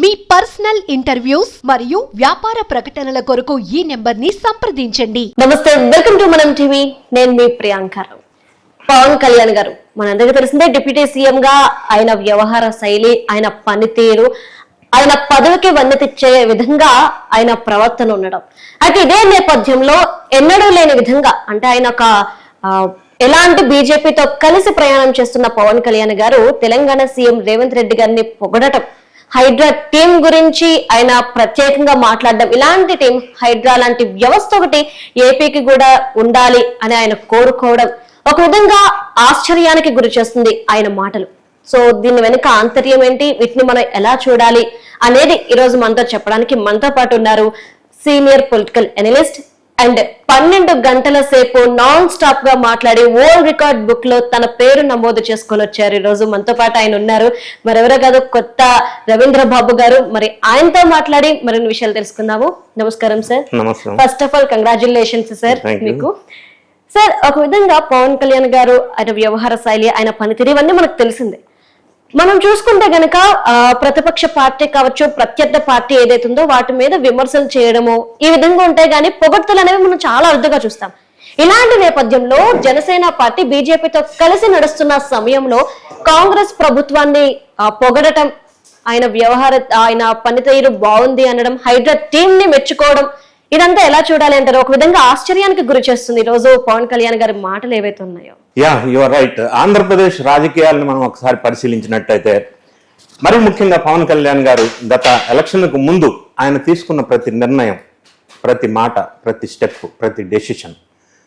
మీ personal interviews మరియు వ్యాపార ప్రకటనల కొరకు ఈ నెంబర్ని సంప్రదించండి. నమస్తే వెల్కమ్ టు మనం టీవీ. నేను మీ ప్రియాంక పవన్ కళ్యాణ్ గారు మనందరికీ తెలిసిందే డిప్యూటీ సీఎం గా ఆయన వ్యవహార శైలి ఆయన పనితీరు ఆయన పదవికి వన్నెతిచ్చే విధంగా ఆయన ప్రవర్తన ఉండడం. అయితే ఇదే నేపథ్యంలో ఎన్నడూ లేని విధంగా అంటే ఆయన ఒక ఎలాంటి బీజేపీతో కలిసి ప్రయాణం చేస్తున్న పవన్ కళ్యాణ్ గారు తెలంగాణ సీఎం రేవంత్ రెడ్డి గారిని పొగడటం హైడ్రా టీం గురించి ఆయన ప్రత్యేకంగా మాట్లాడడం. ఇలాంటి టీం హైడ్రా లాంటి వ్యవస్థ ఒకటి ఏపీకి కూడా ఉండాలి అని ఆయన కోరుకోవడం ఒక విధంగా ఆశ్చర్యానికి గురి చేస్తుంది ఆయన మాటలు. సో దీని వెనుక ఆంతర్యం ఏంటి? వీటిని మనం ఎలా చూడాలి? అనేది ఈ రోజు మనతో చెప్పడానికి మనతో పాటు ఉన్నారు సీనియర్ పొలిటికల్ ఎనలిస్ట్ అండ్ పన్నెండు గంటల సేపు నాన్ స్టాప్గా మాట్లాడి వరల్డ్ రికార్డ్ బుక్లో తన పేరు నమోదు చేసుకొని వచ్చారు. ఈ రోజు మనతో పాటు ఆయన ఉన్నారు. మరెవరో కాదు కొత్త రవీంద్ర బాబు గారు. మరి ఆయనతో మాట్లాడి మరిన్ని విషయాలు తెలుసుకుందాము. నమస్కారం sir. First of all congratulations sir. మీకు. సార్ ఒక విధంగా పవన్ కళ్యాణ్ గారు ఆయన వ్యవహార శైలి ఆయన పనితీరు ఇవన్నీ మనకు తెలిసిందే. మనం చూసుకుంటే గనక ప్రతిపక్ష పార్టీ కావచ్చు ప్రత్యర్థ పార్టీ ఏదైతే ఉందో వాటి మీద విమర్శలు చేయడము ఈ విధంగా ఉంటాయి కానీ పొగడ్తలు అనేవి మనం చాలా అరుదుగా చూస్తాం. ఇలాంటి నేపథ్యంలో జనసేన పార్టీ బీజేపీతో కలిసి నడుస్తున్న సమయంలో కాంగ్రెస్ ప్రభుత్వాన్ని పొగడటం ఆయన వ్యవహార ఆయన పనితీరు బాగుంది అనడం హైడ్రా టీం ని మెచ్చుకోవడం ఇదంతా ఎలా చూడాలి అంటారు? ఒక విధంగా ఆశ్చర్యానికి గురి చేస్తుంది ఈ రోజు పవన్ కళ్యాణ్ గారి మాటలు ఏవైతే ఉన్నాయో. Yeah your right. ఆంధ్రప్రదేశ్ రాజకీయాలను మనం ఒకసారి పరిశీలించినట్టయితే మరి ముఖ్యంగా పవన్ కళ్యాణ్ గారు గత ఎలక్షన్కు ముందు ఆయన తీసుకున్న ప్రతి నిర్ణయం ప్రతి మాట ప్రతి స్టెప్ ప్రతి డెసిషన్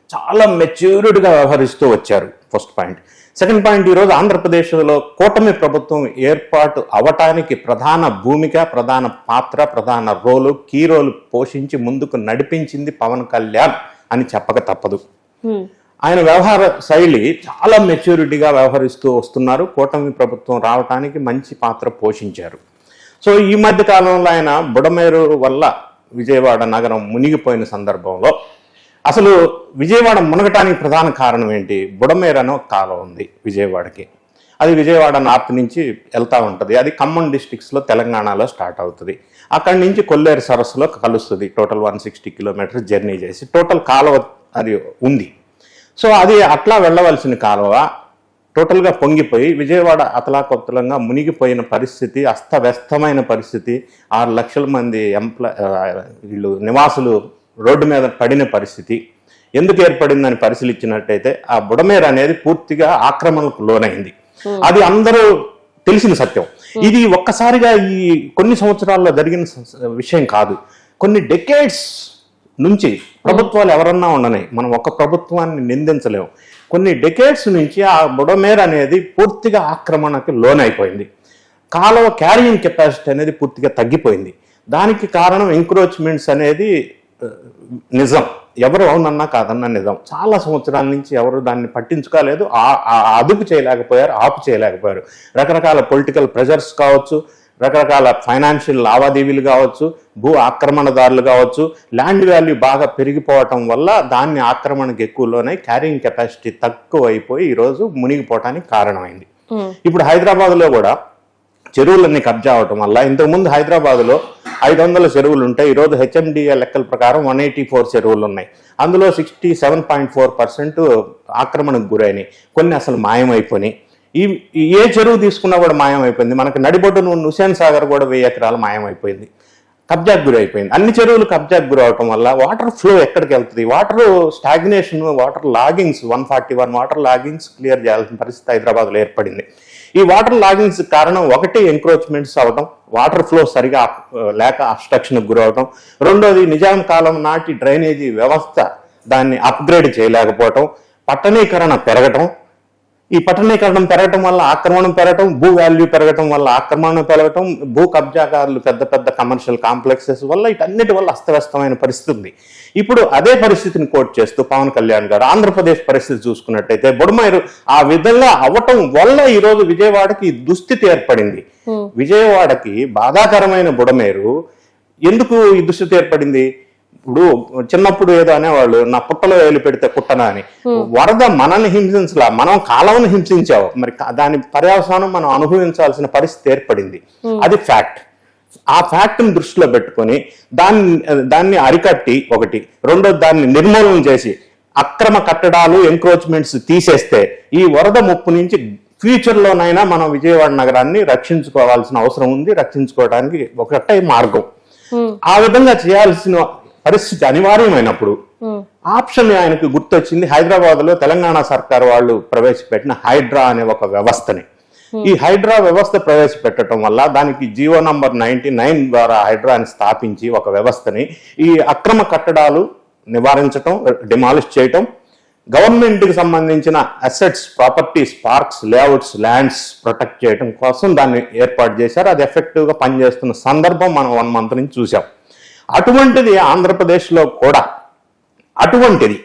చాలా మెచ్యూర్డ్గా వ్యవహరిస్తూ వచ్చారు. ఫస్ట్ పాయింట్ సెకండ్ పాయింట్ ఈరోజు ఆంధ్రప్రదేశ్లో కూటమి ప్రభుత్వం ఏర్పాటు అవటానికి ప్రధాన భూమిక ప్రధాన పాత్ర ప్రధాన రోలు కీ రోలు పోషించి ముందుకు నడిపించింది పవన్ కళ్యాణ్ అని చెప్పక తప్పదు. ఆయన వ్యవహార శైలి చాలా మెచ్యూరిటీగా వ్యవహరిస్తూ వస్తున్నారు. కూటమి ప్రభుత్వం రావటానికి మంచి పాత్ర పోషించారు. సో ఈ మధ్య కాలంలో ఆయన బుడమేరు వల్ల విజయవాడ నగరం మునిగిపోయిన సందర్భంలో అసలు విజయవాడ మునగటానికి ప్రధాన కారణం ఏంటి? బుడమేరనో అనే కాలం ఉంది విజయవాడకి. అది విజయవాడ నార్త్ నుంచి వెళ్తా ఉంటుంది. అది ఖమ్మం డిస్టిక్స్లో తెలంగాణలో స్టార్ట్ అవుతుంది. అక్కడి నుంచి కొల్లేరు సరస్సులో కలుస్తుంది. Total one sixty kilometres journey చేసి టోటల్ కాలువ అది ఉంది. సో అది అట్లా వెళ్ళవలసిన కాలువ టోటల్గా పొంగిపోయి విజయవాడ అతలాకొత్తలంగా మునిగిపోయిన పరిస్థితి అస్తవ్యస్తమైన పరిస్థితి. ఆరు లక్షల మంది ఎంప్లాయ్ వీళ్ళు నివాసులు రోడ్డు మీద పడిన పరిస్థితి ఎందుకు ఏర్పడిందని పరిశీలించినట్టయితే ఆ బుడమేర అనేది పూర్తిగా ఆక్రమణకు లోనైంది. అది అందరూ తెలిసిన సత్యం. ఇది ఒక్కసారిగా ఈ కొన్ని సంవత్సరాల్లో జరిగిన విషయం కాదు. కొన్ని డెకేడ్స్ నుంచి ప్రభుత్వాలు ఎవరన్నా ఉండని మనం ఒక ప్రభుత్వాన్ని నిందించలేము. కొన్ని డెకేడ్స్ నుంచి ఆ బుడమేర అనేది పూర్తిగా ఆక్రమణకి లోనైపోయింది. కాలువ క్యారియింగ్ కెపాసిటీ అనేది పూర్తిగా తగ్గిపోయింది. దానికి కారణం ఎంక్రోచ్మెంట్స్ అనేది నిజం. ఎవరు అవునన్నా కాదన్నా నిజం. చాలా సంవత్సరాల నుంచి ఎవరు దాన్ని పట్టించుకోలేదు. అదుపు చేయలేకపోయారు ఆపు చేయలేకపోయారు. రకరకాల పొలిటికల్ ప్రెజర్స్ కావచ్చు రకరకాల ఫైనాన్షియల్ లావాదేవీలు కావచ్చు భూ ఆక్రమణదారులు కావచ్చు ల్యాండ్ వాల్యూ బాగా పెరిగిపోవటం వల్ల దాన్ని ఆక్రమణకు ఎక్కువలోనే క్యారింగ్ కెపాసిటీ తక్కువ అయిపోయి ఈరోజు మునిగిపోవటానికి కారణమైంది. ఇప్పుడు హైదరాబాద్లో కూడా చెరువులన్నీ కబ్జా అవటం వల్ల ఇంతకుముందు హైదరాబాద్లో ఐదు వందల చెరువులు ఉంటాయి ఈరోజు హెచ్ఎండిఏ లెక్కల ప్రకారం వన్ ఎయిటీ ఫోర్ చెరువులు ఉన్నాయి అందులో sixty seven point four percent ఆక్రమణకు గురైనాయి. కొన్ని అసలు మాయమైపోయినాయి. ఈ ఈ ఏ చెరువు తీసుకున్నా కూడా మాయమైపోయింది. మనకి నడిబొడ్డును హుసేన్ సాగర్ కూడా వెయ్యి ఎకరాలు మాయమైపోయింది. కబ్జాకు గురి అయిపోయింది అన్ని చెరువులు కబ్జాకు గురి వల్ల వాటర్ ఫ్లో ఎక్కడికి వెళ్తుంది? Water stagnation water loggings one forty one water loggings clear చేయాల్సిన పరిస్థితి హైదరాబాద్లో ఏర్పడింది. ఈ వాటర్ లాగింగ్స్ కారణం ఒకటి ఎంక్రోచ్మెంట్స్ అవడం వాటర్ ఫ్లో సరిగా లేక అబ్స్ట్రక్షన్కి గురవడం రెండోది నిజాం కాలం నాటి డ్రైనేజీ వ్యవస్థ దాన్ని అప్గ్రేడ్ చేయలేకపోవటం పట్టణీకరణ పెరగటం. ఈ పట్టణీకరణం పెరగటం వల్ల ఆక్రమణం పెరగటం భూ వాల్యూ పెరగటం వల్ల ఆక్రమణ పెరగటం భూ కబ్జాకారులు పెద్ద పెద్ద కమర్షియల్ కాంప్లెక్సెస్ వల్ల వీటన్నిటి వల్ల అస్తవ్యస్తమైన పరిస్థితి ఉంది. ఇప్పుడు అదే పరిస్థితిని కోట్ చేస్తూ పవన్ కళ్యాణ్ గారు ఆంధ్రప్రదేశ్ పరిస్థితి చూసుకున్నట్టయితే బుడమేరు ఆ విధంగా అవటం వల్ల ఈరోజు విజయవాడకి ఈ దుస్థితి ఏర్పడింది. విజయవాడకి బాధాకరమైన బుడమేరు ఎందుకు ఈ దుస్థితి ఏర్పడింది? ఇప్పుడు చిన్నప్పుడు ఏదో అనేవాళ్ళు నా పుట్టలో వేలు పెడితే కుట్టనా అని. వరద మనల్ని హింసించలా మనం కాలంని హింసించావు. మరి దాని పర్యవసానం మనం అనుభవించాల్సిన పరిస్థితి ఏర్పడింది. అది ఫ్యాక్ట్. ఆ ఫ్యాక్ట్ని దృష్టిలో పెట్టుకొని దాన్ని దాన్ని అరికట్టి ఒకటి రెండోది దాన్ని నిర్మూలన చేసి అక్రమ కట్టడాలు ఎంక్రోచ్మెంట్స్ తీసేస్తే ఈ వరద ముప్పు నుంచి ఫ్యూచర్లోనైనా మనం విజయవాడ నగరాన్ని రక్షించుకోవాల్సిన అవసరం ఉంది. రక్షించుకోవడానికి ఒకటే మార్గం. ఆ విధంగా చేయాల్సిన పరిస్థితి అనివార్యమైనప్పుడు ఆప్షన్ ఆయనకు గుర్తొచ్చింది హైదరాబాద్లో తెలంగాణ సర్కార్ వాళ్ళు ప్రవేశపెట్టిన హైడ్రా అనే ఒక వ్యవస్థని. ఈ హైడ్రా వ్యవస్థ ప్రవేశపెట్టడం వల్ల దానికి జియో నంబర్ నైన్టీ నైన్ ద్వారా హైడ్రాని స్థాపించి ఒక వ్యవస్థని ఈ అక్రమ కట్టడాలు నివారించటం డిమాలిష్ చేయటం గవర్నమెంట్కి సంబంధించిన assets properties parks layouts lands protect చేయడం కోసం దాన్ని ఏర్పాటు చేశారు. అది ఎఫెక్టివ్గా పనిచేస్తున్న సందర్భం మనం వన్ మంత్ నుంచి చూసాం అటువంటిది ఆంధ్రప్రదేశ్లో కూడా. అటువంటిది.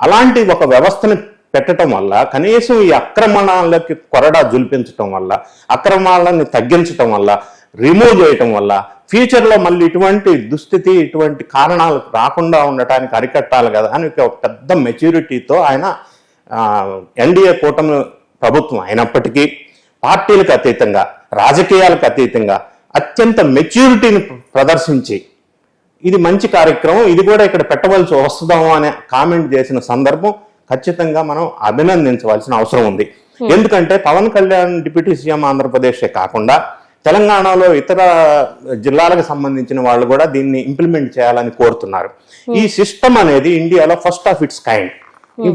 అలాంటి ఒక వ్యవస్థను పెట్టడం వల్ల కనీసం ఈ అక్రమణాలకి కొరడా జుల్పించటం వల్ల అక్రమాలని తగ్గించటం వల్ల రిమూవ్ చేయటం వల్ల ఫ్యూచర్లో మళ్ళీ ఇటువంటి దుస్థితి ఇటువంటి కారణాలు రాకుండా ఉండటానికి అరికట్టాలి కదా అని ఒక పెద్ద మెచ్యూరిటీతో ఆయన ఎన్డీఏ కూటమి ప్రభుత్వం అయినప్పటికీ పార్టీలకు అతీతంగా రాజకీయాలకు అతీతంగా అత్యంత మెచ్యూరిటీని ప్రదర్శించి ఇది మంచి కార్యక్రమం ఇది కూడా ఇక్కడ పెట్టవలసి వస్తుందాము అనే కామెంట్ చేసిన సందర్భం ఖచ్చితంగా మనం అభినందించవలసిన అవసరం ఉంది. ఎందుకంటే పవన్ కళ్యాణ్ డిప్యూటీ సీఎం ఆంధ్రప్రదేశే కాకుండా తెలంగాణలో ఇతర జిల్లాలకు సంబంధించిన వాళ్ళు కూడా దీన్ని ఇంప్లిమెంట్ చేయాలని కోరుతున్నారు. ఈ సిస్టమ్ అనేది ఇండియాలో ఫస్ట్ ఆఫ్ ఇట్స్ కైండ్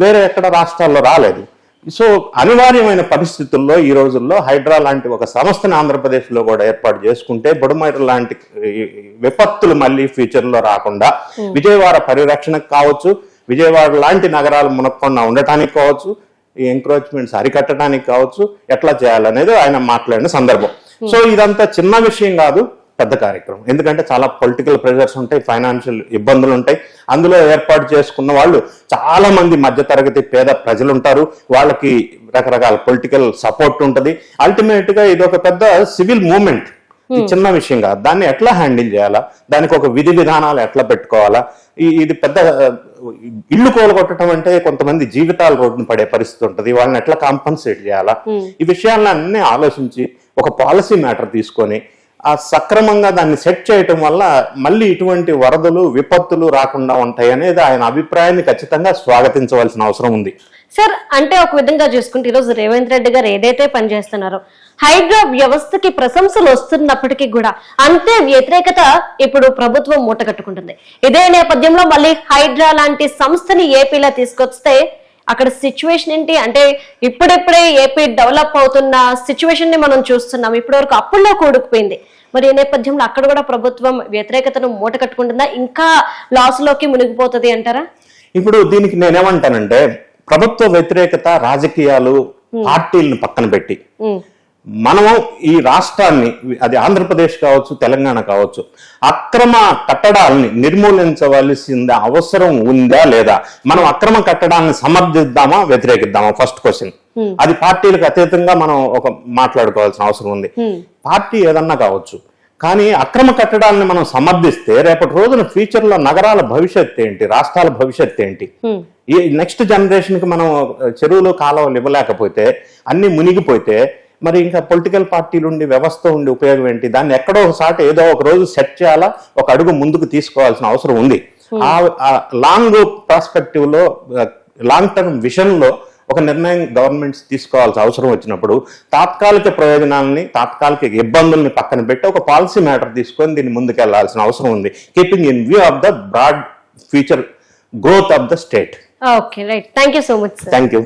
వేరే ఎక్కడ రాష్ట్రాల్లో రాలేదు. సో అనివార్యమైన పరిస్థితుల్లో ఈ రోజుల్లో హైడ్రా లాంటి ఒక సంస్థని ఆంధ్రప్రదేశ్లో కూడా ఏర్పాటు చేసుకుంటే బుడమైరు లాంటి విపత్తులు మళ్ళీ ఫ్యూచర్లో రాకుండా విజయవాడ పరిరక్షణకు కావచ్చు విజయవాడ లాంటి నగరాలు మునక్కుండా ఉండటానికి కావచ్చు ఈ ఎంక్రోచ్మెంట్స్ అరికట్టడానికి కావచ్చు ఎట్లా చేయాలనేది ఆయన మాట్లాడిన సందర్భం. సో ఇదంతా చిన్న విషయం కాదు. పెద్ద కార్యక్రమం. ఎందుకంటే చాలా పొలిటికల్ ప్రెషర్స్ ఉంటాయి ఫైనాన్షియల్ ఇబ్బందులు ఉంటాయి. అందులో ఏర్పాటు చేసుకున్న వాళ్ళు చాలా మంది మధ్యతరగతి పేద ప్రజలు ఉంటారు. వాళ్ళకి రకరకాల పొలిటికల్ సపోర్ట్ ఉంటుంది. అల్టిమేట్గా ఇది ఒక పెద్ద సివిల్ మూమెంట్ ఈ చిన్న విషయం కాదు. దాన్ని ఎట్లా హ్యాండిల్ చేయాలా? దానికి ఒక విధి విధానాలు ఎట్లా పెట్టుకోవాలా? ఈ ఇది పెద్ద ఇల్లు కోలగొట్టడం అంటే కొంతమంది జీవితాలు రోడ్డున పడే పరిస్థితి ఉంటుంది. వాళ్ళని ఎట్లా కాంపన్సేట్ చేయాలా? ఈ విషయాలను అన్ని ఆలోచించి ఒక పాలసీ మ్యాటర్ తీసుకొని ఆ సక్రమంగా దాన్ని సెట్ చేయటం వల్ల మళ్ళీ ఇటువంటి వరదలు విపత్తులు రాకుండా ఉంటాయి అనేది ఆయన అభిప్రాయాన్ని ఖచ్చితంగా స్వాగతించవలసిన అవసరం ఉంది. సార్ అంటే ఒక విధంగా చూసుకుంటే ఈరోజు రేవంత్ రెడ్డి గారు ఏదైతే పనిచేస్తున్నారో హైడ్రా వ్యవస్థకి ప్రశంసలు వస్తున్నప్పటికీ కూడా అంతే వ్యతిరేకత ఇప్పుడు ప్రభుత్వం మూట కట్టుకుంటుంది ఇదే నేపథ్యంలో మళ్ళీ హైడ్రా లాంటి సంస్థని ఏపీలో తీసుకొస్తే అక్కడ సిచ్యువేషన్ ఏంటి? అంటే ఇప్పుడిప్పుడే ఏపీ డెవలప్ అవుతున్న సిచ్యువేషన్ని మనం చూస్తున్నాం. ఇప్పటి వరకు అప్పుల్లో కూడుకుపోయింది. మరి ఈ నేపథ్యంలో అక్కడ కూడా ప్రభుత్వం వ్యతిరేకతను మూట కట్టుకుంటుందా? ఇంకా లాస్లోకి మునిగిపోతుంది అంటారా? ఇప్పుడు దీనికి నేనేమంటానంటే ప్రభుత్వ వ్యతిరేకత రాజకీయాలు పార్టీలను పక్కన పెట్టి మనము ఈ రాష్ట్రాన్ని అది ఆంధ్రప్రదేశ్ కావచ్చు తెలంగాణ కావచ్చు అక్రమ కట్టడాలని నిర్మూలించవలసిన అవసరం ఉందా లేదా? మనం అక్రమ కట్టడాలను సమర్థిద్దామా వ్యతిరేకిద్దామా? ఫస్ట్ క్వశ్చన్ అది పార్టీలకు అతీతంగా మనం ఒక మాట్లాడుకోవాల్సిన అవసరం ఉంది. పార్టీ ఏదన్నా కావచ్చు. కానీ అక్రమ కట్టడాలను మనం సమర్థిస్తే రేపటి రోజున ఫ్యూచర్లో నగరాల భవిష్యత్ ఏంటి? రాష్ట్రాల భవిష్యత్ ఏంటి? ఉమ్, ఈ నెక్స్ట్ జనరేషన్కి మనం చెరువులు కాలువలు ఇవ్వలేకపోతే అన్ని మునిగిపోతే మరి ఇంకా పొలిటికల్ పార్టీలు ఉండి వ్యవస్థ ఉండి ఉపయోగం ఏంటి? దాన్ని ఎక్కడో ఒకసారి ఏదో ఒక రోజు సెట్ చేయాలా? ఒక అడుగు ముందుకు తీసుకోవాల్సిన అవసరం ఉంది. ఆ లాంగ్ పర్స్పెక్టివ్లో లాంగ్ టర్మ్ విజన్లో ఒక నిర్ణయం గవర్నమెంట్స్ తీసుకోవాల్సిన అవసరం వచ్చినప్పుడు తాత్కాలిక ప్రయోజనాలని తాత్కాలిక ఇబ్బందుల్ని పక్కన పెట్టి ఒక పాలసీ మ్యాటర్ తీసుకొని దీన్ని ముందుకెళ్ళాల్సిన అవసరం ఉంది. Keeping in view of the broad future growth of the state. Okay right. Thank you so much thank you